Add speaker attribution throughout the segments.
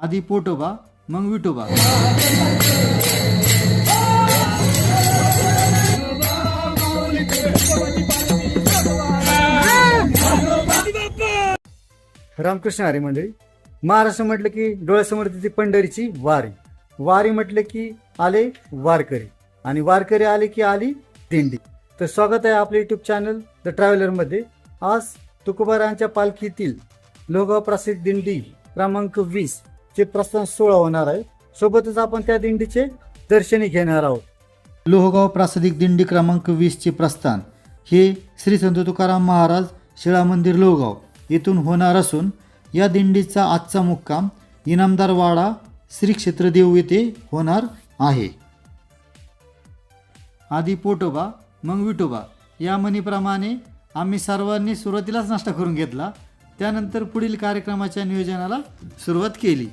Speaker 1: आधी पोटोबा मग विठोबा रामकृष्ण हरी मंडळी महाराष्ट्र म्हटलं की डोळ्यासमोर तिथे पंढरीची वारी. वारी म्हटलं की आले वारकरी आणि वारकरी आले की आली दिंडी. तर स्वागत आहे आपल्या युट्यूब चॅनल द ट्रॅव्हलरमध्ये आज तुकोबारांच्या पालखीतील लोगाव प्रसिद्ध दिंडी क्रमांक वीस चे प्रस्थान सोहळा होणार आहे. सोबतच आपण त्या दिंडीचे दर्शनही घेणार आहोत. लोहगाव प्रासादिक दिंडी क्रमांक वीसचे प्रस्थान. हे श्री संत तुकाराम महाराज शिळा मंदिर लोहगाव येथून होणार असून या दिंडीचा आजचा मुक्काम इनामदार वाडा श्री क्षेत्रदेव येथे होणार आहे. आधी पोटोबा मग विठोबा या म्हणीप्रमाणे आम्ही सर्वांनी सुरुवातीलाच नाश्ता करून घेतला. त्यानंतर पुढील कार्यक्रमाच्या नियोजनाला सुरुवात केली.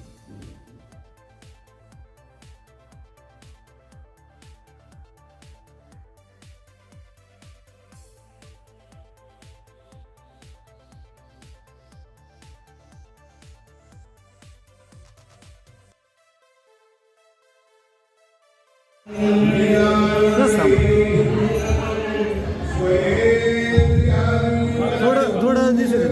Speaker 1: थोडं थोडं दिसत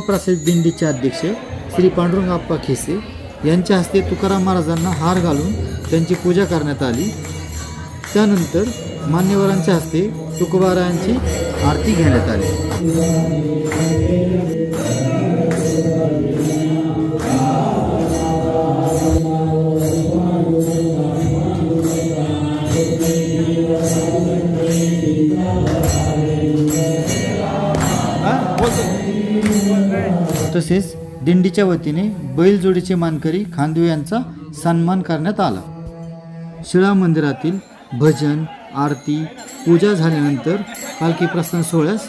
Speaker 1: प्रसिद्ध दिंडीचे अध्यक्ष श्री पांडुरंगाप्पा खेसे यांच्या हस्ते तुकाराम महाराजांना हार घालून त्यांची पूजा करण्यात आली. त्यानंतर मान्यवरांच्या हस्ते तुकोबारायांची आरती घेण्यात आली. तसेच दिंडीच्या वतीने बैलजोडीचे मानकरी खांदवे यांचा सन्मान करण्यात आला. शिळा मंदिरातील भजन आरती पूजा झाल्यानंतर पालखी प्रस्थान सोहळ्यास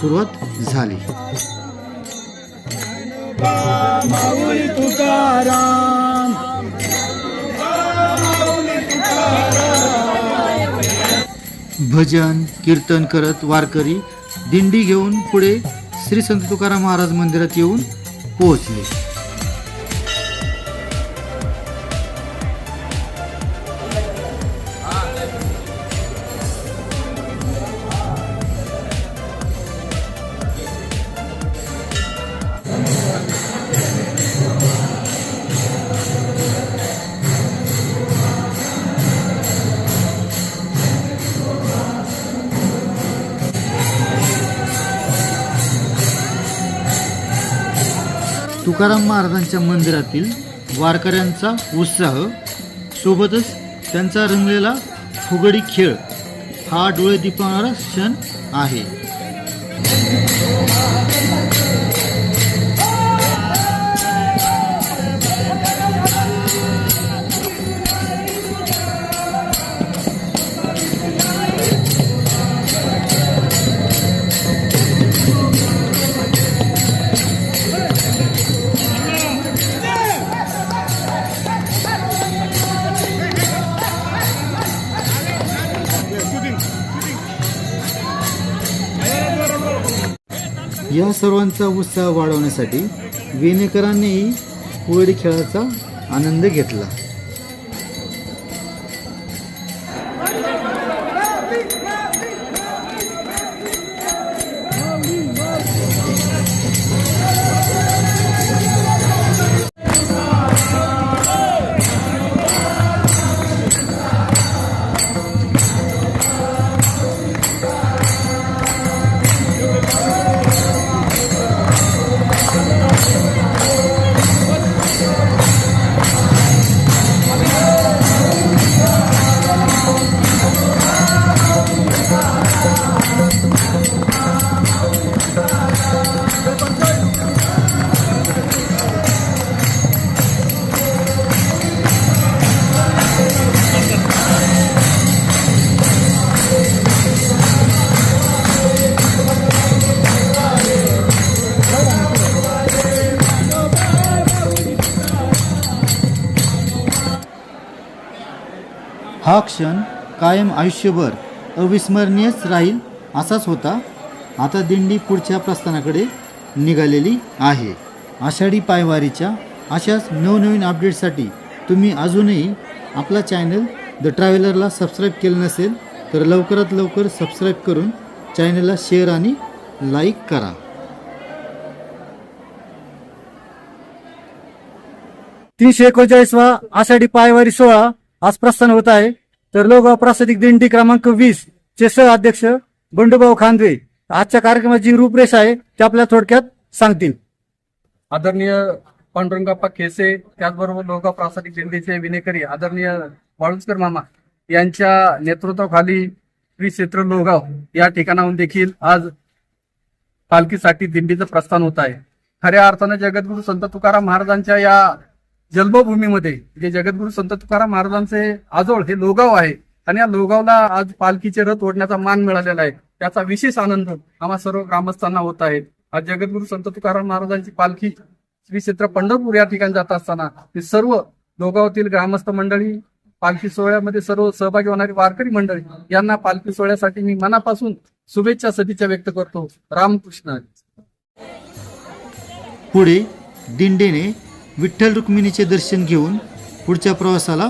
Speaker 1: सुरुवात झाली. भजन कीर्तन करत वारकरी दिंडी घेऊन पुढे श्री संत तुकाराम महाराज मंदिरात येऊन पोहोचले. तुकाराम महाराजांच्या मंदिरातील वारकऱ्यांचा उत्साह सोबतच त्यांचा रंगलेला फुगडी खेळ हा डोळे दिपवणारा क्षण आहे. या सर्वांचा उत्साह वाढवण्यासाठी विणेकरांनीही कोविड खेळाचा आनंद घेतला. हा क्षण कायम आयुष्यभर अविस्मरणीयच राहील असाच होता. आता दिंडी पुढच्या प्रस्थानाकडे निघालेली आहे. आषाढी पायवारीच्या अशाच नवनवीन अपडेटसाठी तुम्ही अजूनही आपला चॅनल द ट्रॅव्हलरला सबस्क्राईब केलं नसेल तर लवकरात लवकर सबस्क्राईब करून चॅनलला शेअर आणि लाईक करा. तीनशे एकोणचाळीसवा आषाढी पायवारी सोहळा आज प्रस्थान होत आहे. तर लोकगाव प्रासादिक दिंडी क्रमांक वीस चे सह अध्यक्ष बंडूभाऊ खांदवे आजच्या कार्यक्रमाची रूपरेषा आहे ते आपल्या थोडक्यात सांगतील.
Speaker 2: आदरणीय पांडुरंगाप्पा केसे त्याचबरोबर लोक प्रासादिक दिंडीचे विनेकरी आदरणीय वाळुसकर मामा यांच्या नेतृत्वाखाली श्री क्षेत्र लोहगाव या ठिकाणाहून देखील आज पालखीसाठी दिंडीचं प्रस्थान होत आहे. खऱ्या अर्थानं जगद्गुरु संत तुकाराम महाराजांच्या या जन्मभूमीमध्ये जे जगद्गुरु संत तुकाराम महाराजांचे आजोळ हे लोगाव आहे. आणि या लोगावला आज पालखीचे रथ ओढण्याचा मान मिळालेला आहे. त्याचा विशेष आनंद आम्हा सर्व ग्रामस्थांना होत आहे. आज जगद्गुरु संत तुकाराम महाराजांची पालखी श्री क्षेत्र पंढरपूर या ठिकाणी जात असताना ते सर्व लोगावातील ग्रामस्थ मंडळी पालखी सोहळ्यामध्ये सर्व सहभागी होणारी वारकरी मंडळी यांना पालखी सोहळ्यासाठी मी मनापासून शुभेच्छा सदिच्छा व्यक्त करतो. रामकृष्ण.
Speaker 1: पुढे दिंडीने विठ्ठल रुक्मिणीचे दर्शन घेऊन पुढच्या प्रवासाला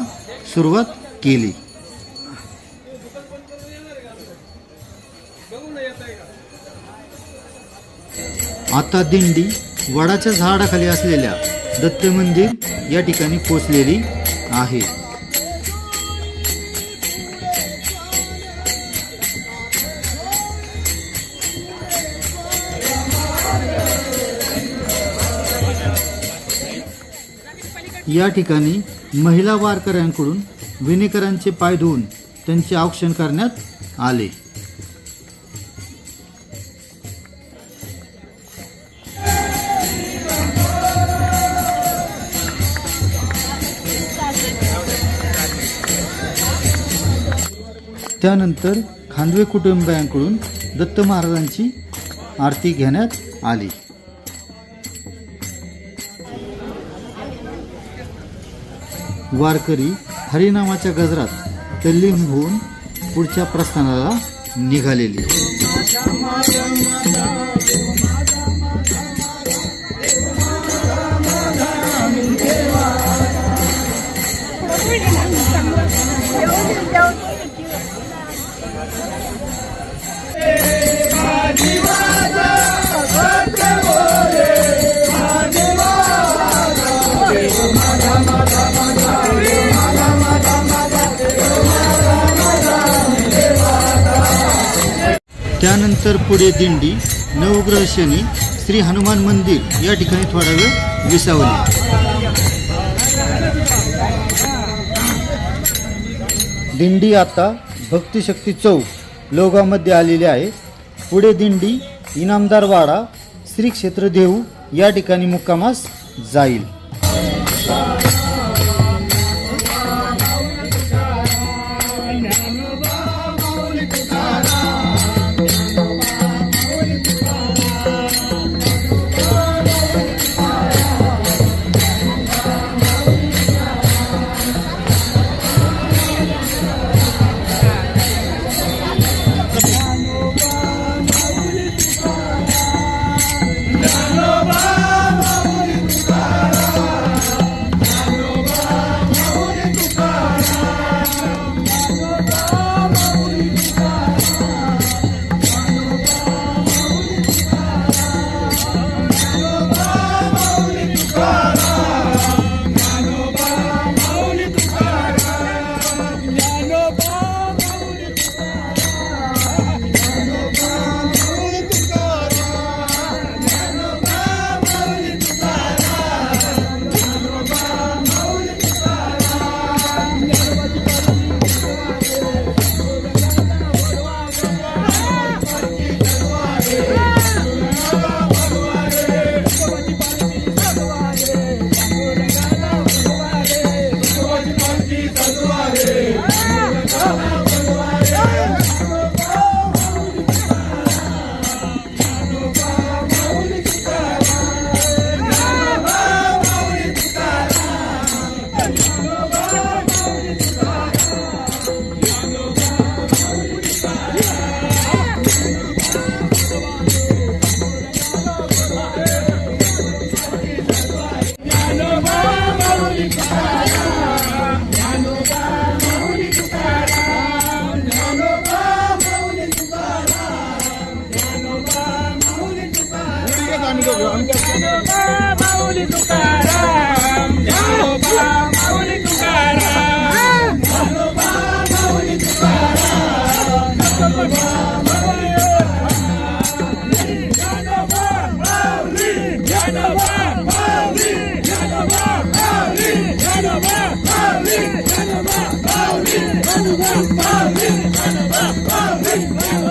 Speaker 1: सुरुवात केली. आता दिंडी वडाच्या झाडाखाली असलेल्या दत्त मंदिर या ठिकाणी पोचलेली आहे. या ठिकाणी महिला वारकऱ्यांकडून विनेकरांचे पाय धुवून त्यांचे औक्षण करण्यात आले. त्यानंतर खांदवे कुटुंबियांकडून दत्त महाराजांची आरती घेण्यात आली. वारकरी हरिनामाच्या गजरात तल्लीन होऊन पुढच्या प्रस्थानाला निघालेली. त्यानंतर पुढे दिंडी नवग्रह शनी श्री हनुमान मंदिर या ठिकाणी थोडा वेळ विसावली. दिंडी आता भक्तिशक्ती चौक लोगामध्ये आलेली आहे. पुढे दिंडी इनामदार वाडा श्री क्षेत्र देऊ या ठिकाणी मुक्कामास जाईल.
Speaker 2: Family, family, family, family.